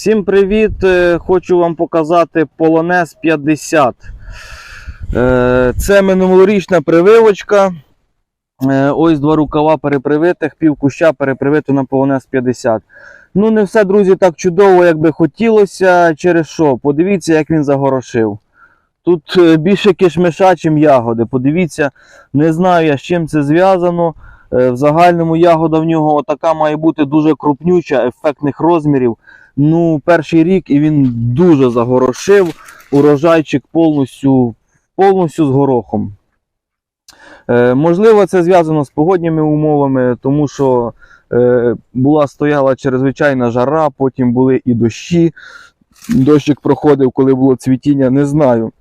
Всім привіт! Е, Хочу вам показати Полонез 50. Е, Це минулорічна прививочка. Е, Ось два рукава перепривитих, пів куща перепривито на Полонез 50. Ну, не все, друзі, так чудово, як би хотілося. Через що? Подивіться, як він загорошив. Тут більше кишмиша, чим ягоди. Подивіться, не знаю я, з чим це зв'язано. В загальному ягода в нього така має бути дуже крупнюча, ефектних розмірів. Ну, перший рік і він дуже загорошив. Урожайчик повністю, повністю з горохом. Е, можливо, це зв'язано з погодніми умовами, тому що е, була стояла чрезвичайна жара, потім були і дощі. Дощик проходив, коли було цвітіння, не знаю.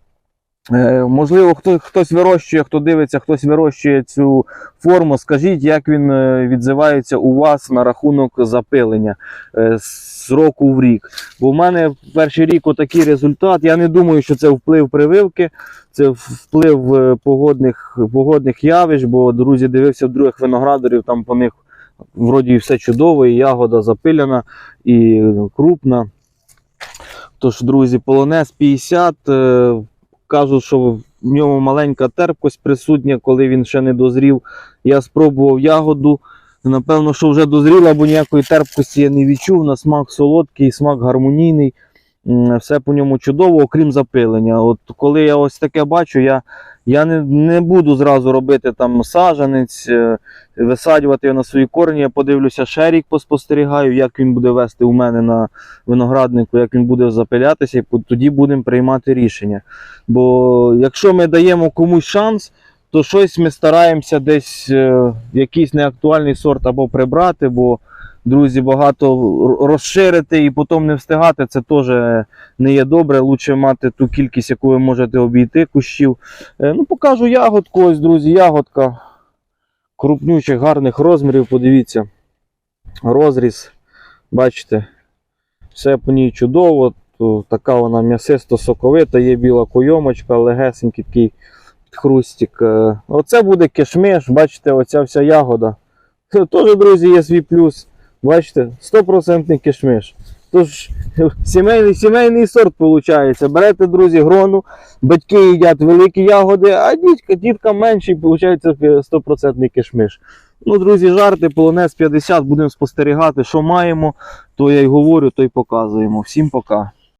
Е, можливо, хто, хтось вирощує, хто дивиться, хтось вирощує цю форму. Скажіть, як він е, відзивається у вас на рахунок запилення е, з року в рік. Бо в мене перший рік отакий результат. Я не думаю, що це вплив прививки, це вплив погодних, погодних явищ, бо друзі дивився в других виноградарів, там по них вроді все чудово, і ягода запиляна і крупна. Тож, друзі, полонез 50. Кажуть, що в ньому маленька терпкость присутня, коли він ще не дозрів. Я спробував ягоду. Напевно, що вже дозріла, бо ніякої терпкості я не відчув. На смак солодкий, смак гармонійний. Все по ньому чудово, окрім запилення. От коли я ось таке бачу, я, я не, не буду зразу робити там саджанець, е, висаджувати його на свої корені. Я подивлюся, ще рік поспостерігаю, як він буде вести у мене на винограднику, як він буде запилятися, і тоді будемо приймати рішення. Бо якщо ми даємо комусь шанс, то щось ми стараємося десь е, якийсь неактуальний сорт або прибрати, бо друзі, багато розширити і потім не встигати, це теж не є добре. Лучше мати ту кількість, яку ви можете обійти кущів. Е, Ну, покажу ягодку. Ось, друзі, ягодка крупнючих, гарних розмірів. Подивіться. Розріз. Бачите, все по ній чудово. Така вона м'ясисто-соковита, є біла койомочка, легесенький такий хрустик. Е, Оце буде кишмиш, бачите, оця вся ягода. Теж, друзі, є свій плюс. Бачите, 100% кишмиш. Тож сімейний, сімейний сорт виходить. Берете, друзі, грону, батьки їдять великі ягоди, а дітка, дітка менший, виходить 100% кишмиш. Ну, друзі, жарти, полонез 50, будемо спостерігати, що маємо, то я й говорю, то й показуємо. Всім пока.